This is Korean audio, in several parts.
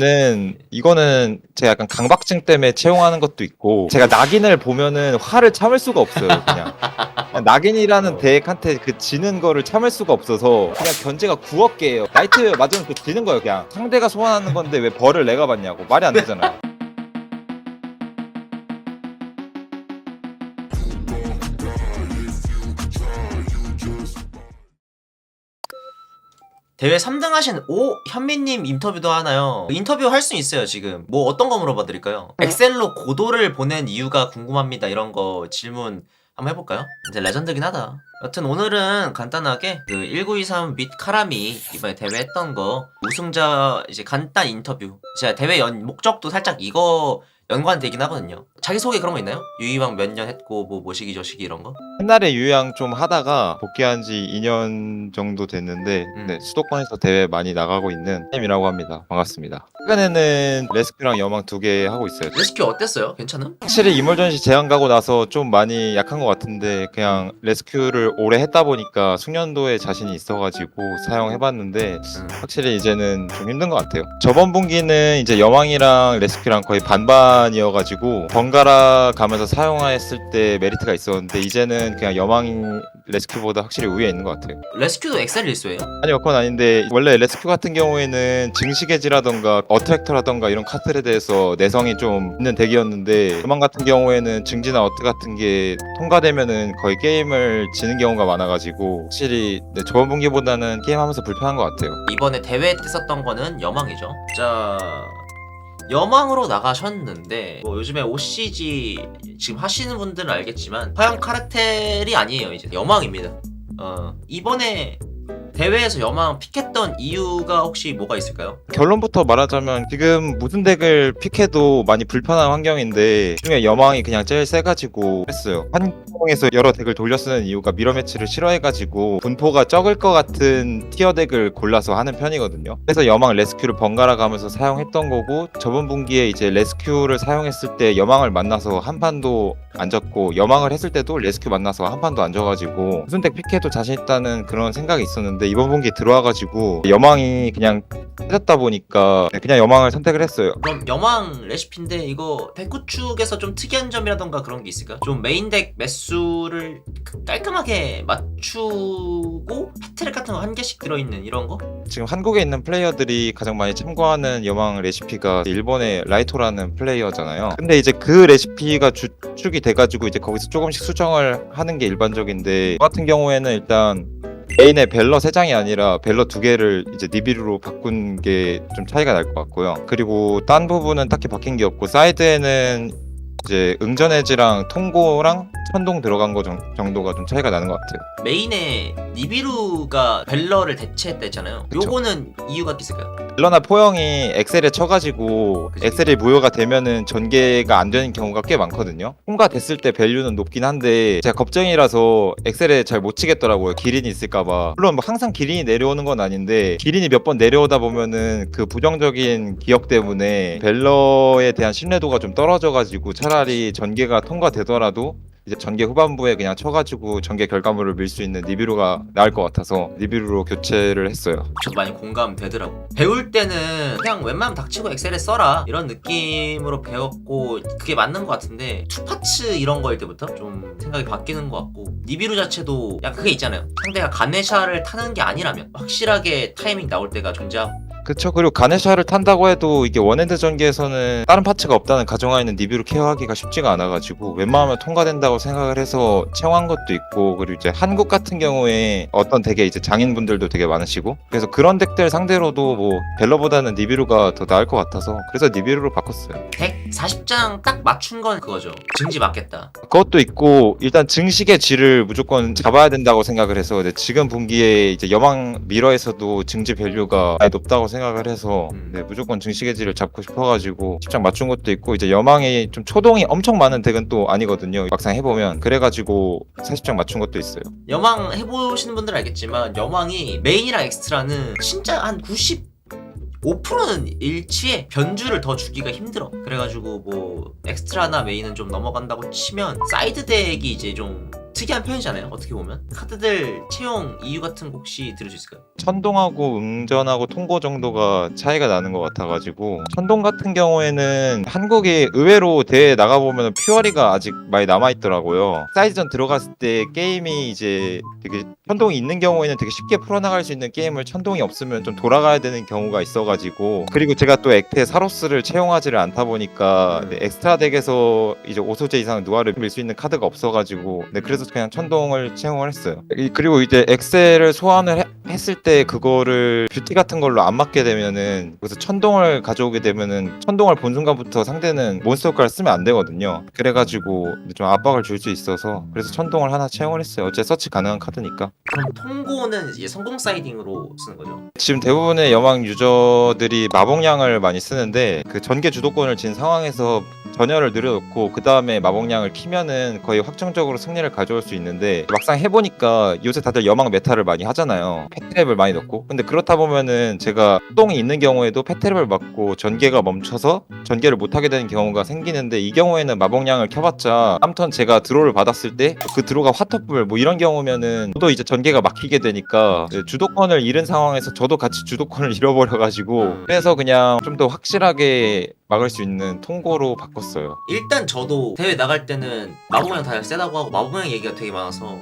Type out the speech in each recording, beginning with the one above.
는 이거는 제가 약간 강박증 때문에 채용하는 것도 있고 제가 낙인을 보면은 화를 참을 수가 없어요 그냥. 낙인이라는 덱한테 그 지는 거를 참을 수가 없어서 그냥 견제가 9억 개예요. 나이트 맞으면 그 지는 거예요 그냥. 상대가 소환하는 건데 왜 벌을 내가 받냐고. 말이 안 되잖아요 대회 3등 하신 오 현민님 인터뷰도 하나요? 인터뷰 할 수 있어요 지금 뭐 어떤 거 물어봐 드릴까요? 엑셀로 고도를 보낸 이유가 궁금합니다 이런 거 질문 한번 해볼까요? 이제 레전드긴 하다 여튼 오늘은 간단하게 그 1923 및 카라미 이번에 대회 했던 거 우승자 이제 간단 인터뷰 제가 대회 연 목적도 살짝 이거 연관되긴 하거든요 자기소개 그런 거 있나요? 유이왕 몇 년 했고 뭐 모시기 저시기 이런 거? 옛날에 유양 좀 하다가 복귀한 지 2년 정도 됐는데 음. 네, 수도권에서 대회 많이 나가고 있는 햄이라고 합니다 반갑습니다 최근에는 레스큐랑 여망 두 개 하고 있어요 레스큐 어땠어요? 괜찮음? 확실히 이물전 시 제한 가고 나서 좀 많이 약한 것 같은데 그냥 레스큐를 오래 했다 보니까 숙련도에 자신이 있어가지고 사용해봤는데 음. 확실히 이제는 좀 힘든 것 같아요. 저번 분기는 이제 여왕이랑 레스큐랑 거의 반반이어가지고 번갈아 가면서 사용했을 때 메리트가 있었는데 이제는 그냥 여왕이 레스큐보다 확실히 우위에 있는 것 같아요. 레스큐도 엑셀 일수예요? 아니요, 그건 아닌데 원래 레스큐 같은 경우에는 증식해지라던가 어트랙터라던가 이런 카트에 대해서 내성이 좀 있는 덱이었는데 그만 같은 경우에는 증지나 어트 같은 게 통과되면은 거의 게임을 지는 경우가 많아가지고 확실히 네, 저번 분기보다는 게임하면서 불편한 것 같아요. 이번에 대회 때 썼던 거는 여망이죠. 자, 여망으로 나가셨는데 뭐 요즘에 OCG 지금 하시는 분들은 알겠지만 화양 카르텔이 아니에요. 이제 여망입니다. 어, 이번에 대회에서 여망 픽했던 이유가 혹시 뭐가 있을까요? 결론부터 말하자면 지금 무슨 덱을 픽해도 많이 불편한 환경인데 중에 여망이 그냥 제일 세가지고 했어요. 한국에서 여러 덱을 돌려 쓰는 이유가 미러 매치를 싫어해가지고 분포가 적을 것 같은 티어 덱을 골라서 하는 편이거든요. 그래서 여망 레스큐를 번갈아 가면서 사용했던 거고 저번 분기에 이제 레스큐를 사용했을 때 여망을 만나서 한 판도 안 졌고 여망을 했을 때도 레스큐 만나서 한 판도 안 져가지고 무슨 덱 픽해도 자신 있다는 그런 생각이 있었는데 이번 분기 들어와가지고 여망이 그냥 해졌다 보니까 그냥 여망을 선택을 했어요. 그럼 여망 레시피인데 이거 백구 축에서 좀 특이한 점이라던가 그런 게 있을까요? 좀 메인 덱 매수를 깔끔하게 맞추고 패트랙 같은 거 한 개씩 들어있는 이런 거? 지금 한국에 있는 플레이어들이 가장 많이 참고하는 여망 레시피가 일본의 라이토라는 플레이어잖아요. 근데 이제 그 레시피가 주축이 돼가지고 이제 거기서 조금씩 수정을 하는 게 일반적인데 저 같은 경우에는 일단 메인에 벨러 3장이 아니라 벨러 2개를 이제 니비루로 바꾼 게 좀 차이가 날 것 같고요. 그리고 딴 부분은 딱히 바뀐 게 없고 사이드에는 이제 응전해지랑 통고랑 천동 들어간 거 정- 정도가 좀 차이가 나는 것 같아요. 메인에 니비루가 벨러를 대체했다잖아요. 그쵸. 요거는 이유가 있을까요? 벨러나 포영이 엑셀에 쳐가지고 그치. 엑셀이 무효가 되면은 전개가 안 되는 경우가 꽤 많거든요. 통과됐을 때 밸류는 높긴 한데 제가 겁쟁이라서 엑셀에 잘 못 치겠더라고요. 기린이 있을까봐. 물론 뭐 항상 기린이 내려오는 건 아닌데 기린이 몇 번 내려오다 보면은 그 부정적인 기억 때문에 벨러에 대한 신뢰도가 좀 떨어져가지고 차 라리 전개가 통과되더라도 이제 전개 후반부에 그냥 쳐가지고 전개 결과물을 밀 수 있는 니비루가 나을 것 같아서 니비루로 교체를 했어요. 저도 많이 공감되더라고. 배울 때는 그냥 웬만하면 닥치고 엑셀에 써라 이런 느낌으로 배웠고 그게 맞는 것 같은데 투파츠 이런 거일 때부터 좀 생각이 바뀌는 것 같고 니비루 자체도 약간 그게 있잖아요. 상대가 가네샤를 타는 게 아니라면 확실하게 타이밍 나올 때가 존재하고 그쵸 그리고 가네샤를 탄다고 해도 이게 원핸드 전기에서는 다른 파츠가 없다는 가정하에는 니비로 케어하기가 쉽지가 않아가지고 웬만하면 통과된다고 생각을 해서 채용한 것도 있고 그리고 이제 한국 같은 경우에 어떤 덱에 이제 장인분들도 되게 많으시고 그래서 그런 덱들 상대로도 뭐 벨러보다는 니비루가 더 나을 것 같아서 그래서 니비루로 바꿨어요 140장 딱 맞춘 건 그거죠. 증지 맞겠다. 그것도 있고 일단 증식의 질을 무조건 잡아야 된다고 생각을 해서 지금 분기에 이제 여망 미러에서도 증지 밸류가 높다고 생각 을 해서 음. 네, 무조건 증식의 질을 잡고 싶어가지고 십장 맞춘 것도 있고 이제 여망이 좀 초동이 엄청 많은 덱은 또 아니거든요 막상 해보면 그래가지고 40장 맞춘 것도 있어요 여망 해보시는 분들 은 알겠지만 여망이 메인이랑 엑스트라는 진짜 한 90. 5%는 일치에 변주를 더 주기가 힘들어. 그래가지고 뭐 엑스트라나 메인은 좀 넘어간다고 치면 사이드 덱이 이제 좀 특이한 편이잖아요. 어떻게 보면 카드들 채용 이유 같은 거 혹시 들을 수 있을까요? 천동하고 응전하고 통고 정도가 차이가 나는 것 같아가지고 천동 같은 경우에는 한국이 의외로 대회 나가보면 퓨어리가 아직 많이 남아있더라고요 사이즈전 들어갔을 때 게임이 이제 되게 천동이 있는 경우에는 되게 쉽게 풀어나갈 수 있는 게임을 천동이 없으면 좀 돌아가야 되는 경우가 있어가지고 그리고 제가 또 액테 사로스를 채용하지를 않다 보니까 음. 네, 엑스트라 덱에서 이제 5소재 이상 누아를 밀 수 있는 카드가 없어가지고 네, 그래서 그냥 천동을 채용을 했어요 이- 그리고 이제 엑셀을 소환을 해- 했을 때 그거를 뷰티 같은 걸로 안 맞게 되면은 그래서 천동을 가져오게 되면은 천동을 본 순간부터 상대는 몬스터 효과를 쓰면 안 되거든요. 그래가지고 좀 압박을 줄 수 있어서 그래서 천동을 하나 채용을 했어요. 어째 서치 가능한 카드니까. 그럼 통고는 이제 성공 사이딩으로 쓰는 거죠? 지금 대부분의 여망 유저들이 마법량을 많이 쓰는데 그 전개 주도권을 진 상황에서 전열을 늘려놓고 그 다음에 마법량을 키면은 거의 확정적으로 승리를 가져올 수 있는데 막상 해보니까 요새 다들 여망 메타를 많이 하잖아요. 패트랩을 많이 넣고. 근데 그렇다 보면은 제가 똥이 있는 경우에도 패트랩을 맞고 전개가 멈춰서 전개를 못하게 되는 경우가 생기는데 이 경우에는 마법량을 켜봤자 다음턴 제가 드로우를 받았을 때 그 드로우가 화터불 뭐 이런 경우면은 저도 이제 전개가 막히게 되니까 주도권을 잃은 상황에서 저도 같이 주도권을 잃어버려가지고 그래서 그냥 좀 더 확실하게 막을 수 있는 통고로 바꿨어요. 일단 저도 대회 나갈 때는 마법모양 다 세다고 하고 마법모양 얘기가 되게 많아서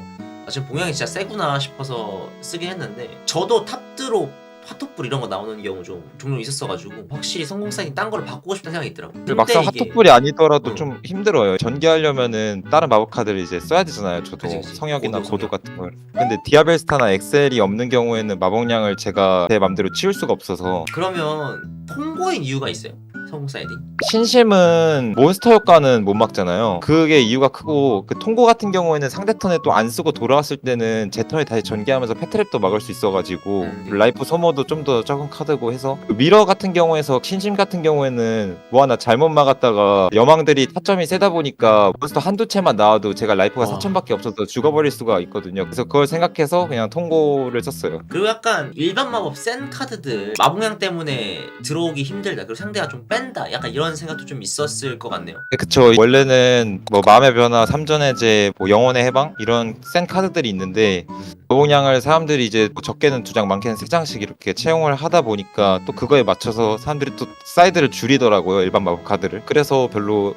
아, 지금 봉양이 진짜 세구나 싶어서 쓰긴 했는데 저도 탑드로 화톱불 이런 거 나오는 경우 좀 종종 있었어가지고 확실히 성공 사이딩 딴 거를 바꾸고 싶다는 생각이 있더라고요. 근데 막상 이게- 핫토뿔이 아니더라도 음. 좀 힘들어요. 전개하려면은 다른 마법 카드를 이제 써야 되잖아요. 저도 그치, 그치. 성역이나 고도, 고도 성역. 같은 걸. 근데 디아벨스타나 엑셀이 없는 경우에는 마법량을 제가 제 맘대로 치울 수가 없어서 그러면 통고인 이유가 있어요? 성공 사이딩? 신심은 몬스터 효과는 못 막잖아요. 그게 이유가 크고 그 통고 같은 경우에는 상대 턴에 또 안 쓰고 돌아왔을 때는 제 턴에 다시 전개하면서 패트랩도 막을 수 있어가지고 음. 라이프 소모도 좀 더 적은 카드고 해서 그 미러 같은 경우에서 신심 같은 경우에는 뭐 하나 잘못 막았다가 여망들이 타점이 세다 보니까 몬스터 한두 채만 나와도 제가 라이프가 와. 4천밖에 없어서 죽어버릴 수가 있거든요. 그래서 그걸 생각해서 그냥 통고를 썼어요. 그리고 약간 일반 마법 센 카드들 마법량 때문에 들어오기 힘들다 그리고 상대가 좀뺀 다 약간 이런 생각도 좀 있었을 것 같네요 네, 그쵸. 원래는 뭐 마음의 변화, 삼전해제, 뭐 영혼의 해방 이런 센 카드들이 있는데 노공량을 사람들이 이제 뭐 적게는 두 장, 많게는 세 장씩 이렇게 채용을 하다 보니까 또 그거에 맞춰서 사람들이 또 사이드를 줄이더라고요. 일반 마법 카드를. 그래서 별로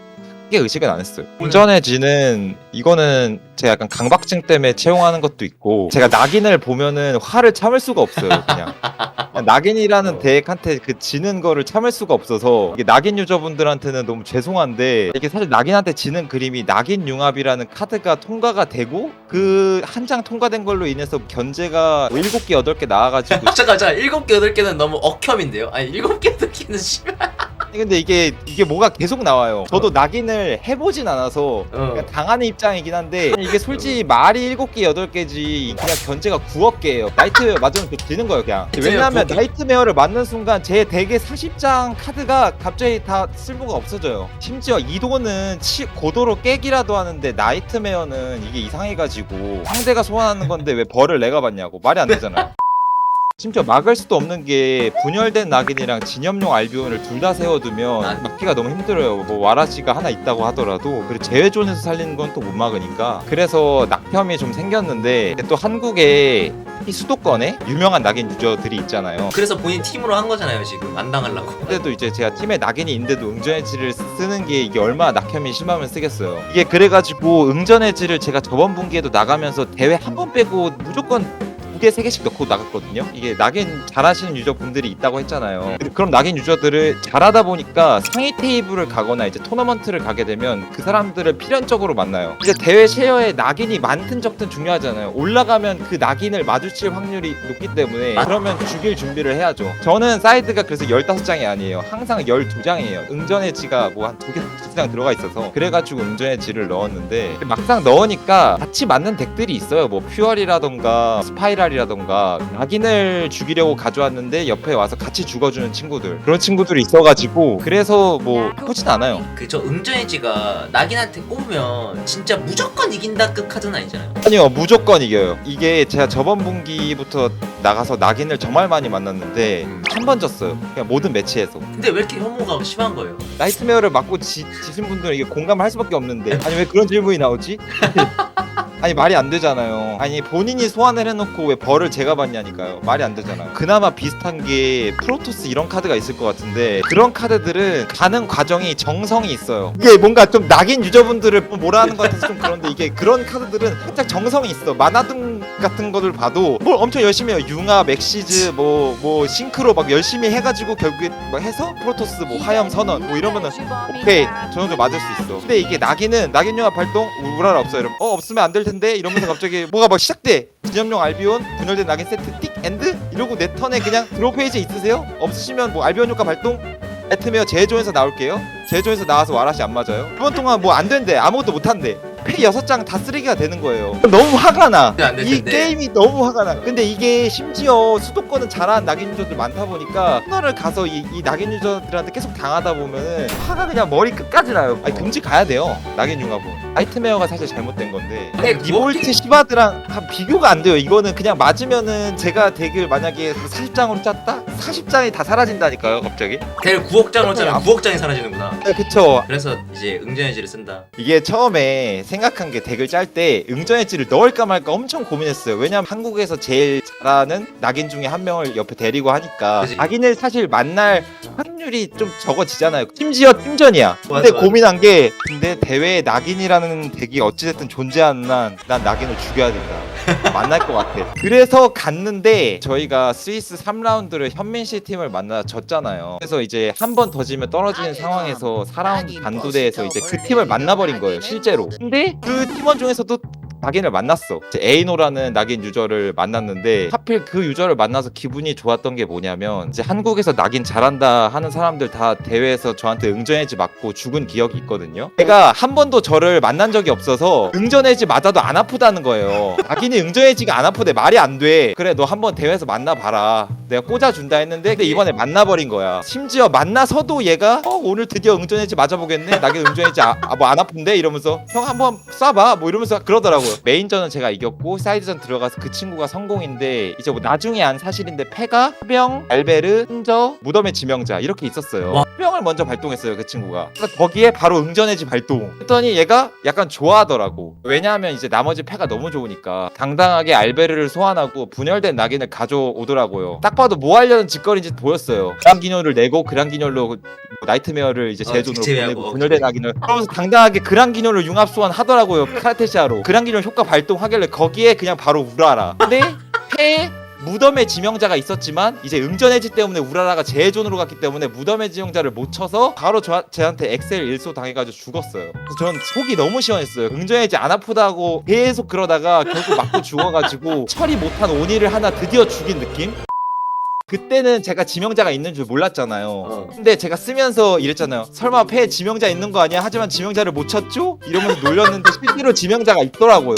크게 의식은 안 했어요. 운전해지는 이거는 제가 약간 강박증 때문에 채용하는 것도 있고 제가 낙인을 보면은 화를 참을 수가 없어요. 그냥. 낙인이라는 어. 덱한테 그 지는 거를 참을 수가 없어서 이게 낙인 유저분들한테는 너무 죄송한데 이게 사실 낙인한테 지는 그림이 낙인 융합이라는 카드가 통과가 되고 그 한 장 통과된 걸로 인해서 견제가 뭐 7개 8개 나와가지고 잠깐 잠깐 일곱 개 여덟 개는 너무 억혐인데요 아니 일곱 개 여덟 개는 심해 근데 이게 이게 뭐가 계속 나와요. 저도 낙인을 해보진 않아서 어. 그냥 당하는 입장이긴 한데 이게 솔직히 말이 7개 8개지 그냥 견제가 9억 개예요. 나이트 맞으면 그 지는 거예요 그냥. 왜냐하면 9개. 나이트메어를 맞는 순간 제 덱에 40장 카드가 갑자기 다 쓸모가 없어져요. 심지어 이도는 치, 고도로 깨기라도 하는데 나이트메어는 이게 이상해가지고 상대가 소환하는 건데 왜 벌을 내가 받냐고. 말이 안 되잖아요 심지어 막을 수도 없는 게 분열된 낙인이랑 진염용 알비온을 둘 다 세워두면 아. 막기가 너무 힘들어요. 뭐 와라지가 하나 있다고 하더라도 그리고 제외존에서 살리는 건 또 못 막으니까 그래서 낙혐이 좀 생겼는데 또 한국에 이 수도권에 유명한 낙인 유저들이 있잖아요. 그래서 본인 팀으로 한 거잖아요 지금 안 당하려고 근데도 이제 제가 팀에 낙인이 있는데도 응전해지를 쓰는 게 이게 얼마나 낙혐이 심하면 쓰겠어요. 이게 그래가지고 응전해지를 제가 저번 분기에도 나가면서 대회 한 번 빼고 무조건 두 개, 세 개씩 넣고 나갔거든요. 이게 낙인 잘하시는 유저분들이 있다고 했잖아요. 그럼 낙인 유저들을 잘하다 보니까 상위 테이블을 가거나 이제 토너먼트를 가게 되면 그 사람들을 필연적으로 만나요. 이제 대회 쉐어에 낙인이 많든 적든 중요하잖아요. 올라가면 그 낙인을 마주칠 확률이 높기 때문에 맞- 그러면 죽일 준비를 해야죠. 저는 사이드가 그래서 15장이 아니에요. 항상 12장이에요. 응전의 지가 뭐 한 두 개, 두장 들어가 있어서 그래가지고 응전의 지를 넣었는데 막상 넣으니까 같이 맞는 덱들이 있어요. 뭐 퓨얼이라던가 스파이랄 이라던가 낙인을 죽이려고 가져왔는데 옆에 와서 같이 죽어주는 친구들 그런 친구들이 있어가지고 그래서 뭐 나쁘진 않아요. 그저 응전의지가 낙인한테 꼽으면 진짜 무조건 이긴다급 카드는 아니잖아요 아니요 무조건 이겨요. 이게 제가 저번 분기부터 나가서 낙인을 정말 많이 만났는데 한 번 졌어요. 그냥 모든 매치에서. 근데 왜 이렇게 혐오가 심한 거예요 나이트메어를 맞고 지, 지신 분들은 이게 공감할 수밖에 없는데 아니 왜 그런 질문이 나오지? 아니 말이 안 되잖아요. 아니 본인이 소환을 해놓고 왜 벌을 제가 받냐니까요. 말이 안 되잖아요. 그나마 비슷한 게 프로토스 이런 카드가 있을 것 같은데 그런 카드들은 가는 과정이 정성이 있어요. 이게 뭔가 좀 낙인 유저분들을 뭐라 하는 것 같아서 좀 그런데 이게 그런 카드들은 살짝 정성이 있어. 만화등 같은 거를 봐도 뭘 엄청 열심히 해요. 융화, 맥시즈, 뭐 뭐 싱크로 막 열심히 해가지고 결국에 뭐 해서 프로토스 뭐 화염 선언 뭐 이러면은 오케이 저 정도 맞을 수 있어 근데 이게 낙인은 낙인 융합 발동 우라라 없어 이러면 어 없으면 안 될 텐데 이러면서 갑자기 뭐가 막 시작돼? 기념용 알비온 분열된 낙인 세트 띡 엔드? 이러고 내 턴에 그냥 드로 페이지 있으세요? 없으시면 뭐 알비온 효과 발동 애트메어 제조에서 나올게요. 제조에서 나와서 와라시 안 맞아요. 이번 동안 뭐 안 된대. 아무것도 못 한대 페이 6장 다 쓰레기가 되는 거예요 너무 화가 안될 나이 텐데. 게임이 너무 화가 나 근데 이게 심지어 수도권은 잘하는 낙인 유저들 많다 보니까 코너를 가서 이, 이 낙인 유저들한테 계속 당하다 보면은 화가 그냥 머리 끝까지 나요 아니 금지 가야 돼요 낙인 융합은 아이트메어가 사실 잘못된 건데 근데 리볼트 시바드랑 한 비교가 안 돼요 이거는 그냥 맞으면은 제가 덱을 만약에 40장으로 짰다? 40장이 다 사라진다니까요 갑자기 델 9억 장으로 짜면 아. 9억 장이 사라지는구나. 네, 그쵸 그래서 이제 응전해지를 쓴다. 이게 처음에 생각한 게 덱을 짤 때 응전엣지를 넣을까 말까 엄청 고민했어요. 왜냐면 한국에서 제일 잘하는 낙인 중에 한 명을 옆에 데리고 하니까 그치. 낙인을 사실 만날 확률이 좀 적어지잖아요. 심지어 팀전이야. 근데 맞아, 맞아. 고민한 게 근데 대회에 낙인이라는 덱이 어찌됐든 존재하는 한 난 낙인을 죽여야 된다. 만날 것 같아. 그래서 갔는데 저희가 스위스 3라운드를 현민 씨 팀을 만나 졌잖아요. 그래서 이제 한 번 더 지면 떨어지는 상황에서 4라운드 단두대에서 이제 그 팀을 만나버린 거예요, 실제로. 근데 그 팀원 중에서도 낙인을 만났어. 에이노라는 낙인 유저를 만났는데 하필 그 유저를 만나서 기분이 좋았던 게 뭐냐면 이제 한국에서 낙인 잘한다 하는 사람들 다 대회에서 저한테 응전해지 맞고 죽은 기억이 있거든요. 제가 한 번도 저를 만난 적이 없어서 응전해지 맞아도 안 아프다는 거예요. 낙인이 응전해지가 안 아프대 말이 안 돼. 그래 너 한번 대회에서 만나봐라. 내가 꽂아준다 했는데 근데 이번에 만나버린 거야. 심지어 만나서도 얘가 어 오늘 드디어 응전해지 맞아보겠네. 낙인 응전해지 아, 뭐안 아픈데 이러면서 형 한번 쏴봐 뭐 이러면서 그러더라고 요. 메인전은 제가 이겼고 사이드전 들어가서 그 친구가 성공인데 이제 뭐 나중에 안 사실인데 패가 해병, 알베르, 흥저, 무덤의 지명자 이렇게 있었어요. 와. 해병을 먼저 발동했어요 그 친구가. 그래서 거기에 바로 응전해지 발동. 했더니 얘가 약간 좋아하더라고. 왜냐하면 이제 나머지 패가 너무 좋으니까 당당하게 알베르를 소환하고 분열된 낙인을 가져오더라고요. 딱 봐도 뭐 하려는 짓거리인지 보였어요. 기념을 내고 그란 기념으로 뭐 나이트메어를 이제 어, 제존으로 직제비하고, 보내고 어, 분열된 낙인을 그러면서 당당하게 기념을 융합 소환 하더라고요. 카르테시아로 그란 기념 효과 발동하길래 거기에 그냥 바로 우라라. 근데 패 무덤의 지명자가 있었지만 이제 응전해지 때문에 우라라가 제존으로 갔기 때문에 무덤의 지명자를 못 쳐서 바로 저, 쟤한테 엑셀 일소 당해가지고 죽었어요. 그래서 저는 속이 너무 시원했어요. 응전해지 안 아프다고 계속 그러다가 결국 맞고 죽어가지고 처리 못한 오니를 하나 드디어 죽인 느낌? 그때는 제가 지명자가 있는 줄 몰랐잖아요. 어. 근데 제가 쓰면서 이랬잖아요. 설마 패에 지명자 있는 거 아니야? 하지만 지명자를 못 쳤죠? 이러면서 놀렸는데 실제로 지명자가 있더라고요.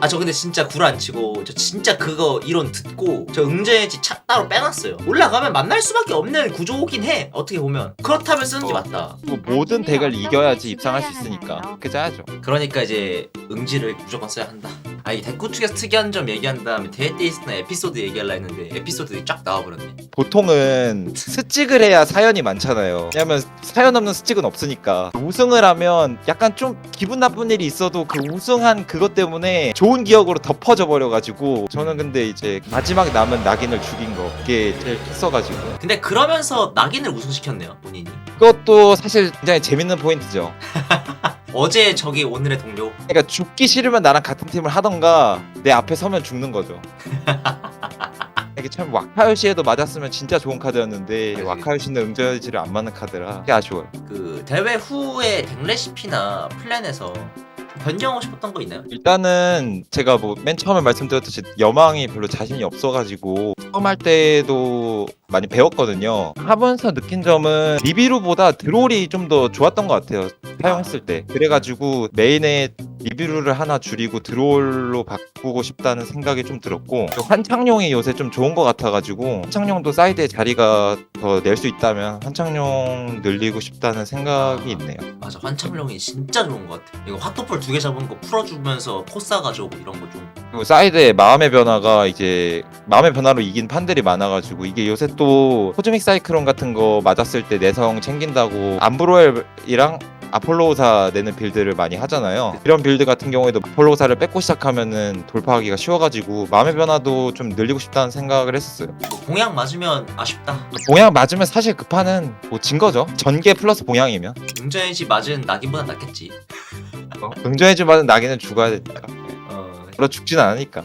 아 저 근데 진짜 구라 안 치고 저 진짜 그거 이론 듣고 저 응전해지 차 따로 빼놨어요. 올라가면 만날 수밖에 없는 구조긴 해. 어떻게 보면 그렇다면 쓰는 게 어. 맞다. 뭐 모든 덱을 이겨야지 입상할 수 있으니까 그렇게 짜야죠. 그러니까 이제 응지를 무조건 써야 한다. 아 이 대구 측에서 특이한 점 얘기한 다음에 있었던 에피소드 얘기하려 했는데 에피소드들이 쫙 나와버렸네. 보통은 스찍을 해야 사연이 많잖아요. 왜냐면 사연 없는 스찍은 없으니까 우승을 하면 약간 좀 기분 나쁜 일이 있어도 그 우승한 그것 때문에 좋은 기억으로 덮어져 버려가지고 저는 근데 이제 마지막 남은 낙인을 죽인 거 그게 제일 컸어가지고 근데 그러면서 낙인을 우승시켰네요 본인이. 그것도 사실 굉장히 재밌는 포인트죠. 어제 저기 오늘의 동료. 그러니까 죽기 싫으면 나랑 같은 팀을 하던가 내 앞에 서면 죽는 거죠. 이게 참 와카요시에도 맞았으면 진짜 좋은 카드였는데 그치. 와카요시는 응저지를 안 맞는 카드라 그게 아쉬워요. 그 대회 후에 덱 레시피나 플랜에서 변경하고 싶었던 거 있나요? 일단은 제가 뭐 맨 처음에 말씀드렸듯이 여망이 별로 자신이 없어가지고 처음 할 때도 많이 배웠거든요. 하면서 느낀 점은 리비루보다 드롤이 좀 더 좋았던 것 같아요. 사용했을 때. 그래가지고 메인에 리비루를 하나 줄이고 드롤로 바꾸고 싶다는 생각이 좀 들었고 또 환창용이 요새 좀 좋은 것 같아가지고 환창용도 사이드에 자리가 더 낼 수 있다면 환창용 늘리고 싶다는 생각이 있네요. 맞아 환창룡이 진짜 좋은 것 같아. 이거 핫도플 두개 잡은 거 풀어주면서 코싸 가져오고 이런 거 좀. 그리고 사이드의 마음의 변화가 이제 마음의 변화로 이긴 판들이 많아가지고 이게 요새 또 코즈믹 사이클론 같은 거 맞았을 때 내성 챙긴다고 암브로엘이랑 아폴로사 내는 빌드를 많이 하잖아요. 이런 빌드 같은 경우에도 아폴로사를 뺏고 시작하면은 돌파하기가 쉬워가지고 마음의 변화도 좀 늘리고 싶다는 생각을 했었어요. 공약 맞으면 아쉽다. 봉양 맞으면 사실 그 판은 뭐 진 거죠. 전개 플러스 봉양이면. 응저해지 맞은 낙인보다 낫겠지. 긍정해줄 만은 나기는 죽어야 되니까. 어, 물어 죽진 않으니까.